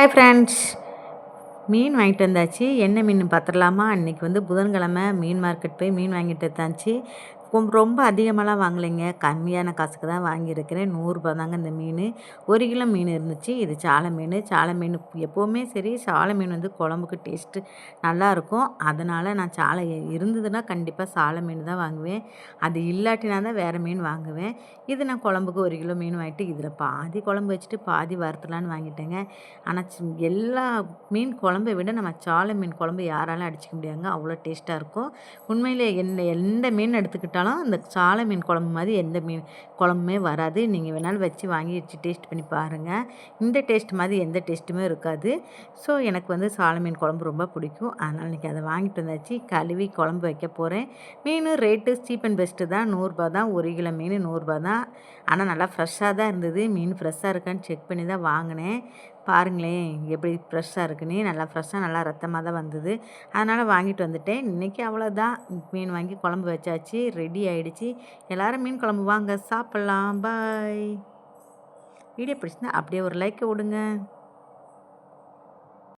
Hi friends மீன் வாங்கிட்டு வந்தாச்சு. என்ன மீன் பார்த்துடலாமா அன்றைக்கி வந்து புதன்கிழமை மீன் மார்க்கெட் போய் மீன் வாங்கிட்டு வந்தாச்சு. ரொம்ப அதிகமாகலாம் வாங்கலைங்க. கம்மியான காசுக்கு தான் வாங்கியிருக்கிறேன். நூறுரூபா தாங்க இந்த மீன். ஒரு கிலோ மீன் இருந்துச்சு. இது சாலை மீன். சாலை மீன் எப்போவுமே சரி சாலை மீன் வந்து குழம்புக்கு டேஸ்ட்டு நல்லாயிருக்கும். அதனால் நான் சாலை இருந்ததுன்னா கண்டிப்பாக சாலை மீன் தான் வாங்குவேன். அது இல்லாட்டினா தான் வேறு மீன் வாங்குவேன். இது நான் குழம்புக்கு ஒரு கிலோ மீன் வாங்கிட்டு இதில் பாதி குழம்பு வச்சுட்டு பாதி வறுத்தலான்னு வாங்கிட்டேங்க. ஆனால் எல்லா மீன் குழம்பை விட நம்ம சாலை மீன் குழம்பு யாராலும் அடிச்சிக்க முடியாதுங்க. அவ்வளோ டேஸ்ட்டாக இருக்கும். உண்மையிலே எந்த எந்த மீன் எடுத்துக்கிட்டாலும் சாப்பிட்டாலும் இந்த சாலை மீன் குழம்பு மாதிரி எந்த மீன் குழம்புமே வராது. நீங்கள் வேணாலும் வச்சு வாங்கி வச்சு டேஸ்ட் பண்ணி பாருங்கள் இந்த டேஸ்ட் மாதிரி எந்த டேஸ்ட்டுமே இருக்காது. ஸோ எனக்கு வந்து சாலை மீன் குழம்பு ரொம்ப பிடிக்கும். அதனால் இன்றைக்கி அதை வாங்கிட்டு வந்தாச்சு. கழுவி குழம்பு வைக்க போகிறேன் மீன் ரேட்டு சீப் அண்ட் பெஸ்ட்டு தான். நூறுரூபா தான். ஒரு கிலோ மீன் நூறுரூபா தான். ஆனால் நல்லா ஃப்ரெஷ்ஷாக தான் இருந்தது. மீன் ஃப்ரெஷ்ஷாக இருக்கான்னு செக் பண்ணி தான் வாங்கினேன். பாருங்களேன் எப்படி ஃப்ரெஷ்ஷாக இருக்குன்னு. நல்லா ஃப்ரெஷ்ஷாக நல்லா ரத்தமாக தான் வந்தது. அதனால் வாங்கிட்டு வந்துட்டேன். இன்றைக்கி அவ்வளோதான் மீன் வாங்கி குழம்பு வச்சாச்சு. ரெடி ஆகிடுச்சி எல்லோரும் மீன் குழம்பு வாங்க. சாப்பிட்லாம். பாய். வீடியோ பிடிச்சிருந்தா அப்படியே ஒரு லைக்கை விடுங்க.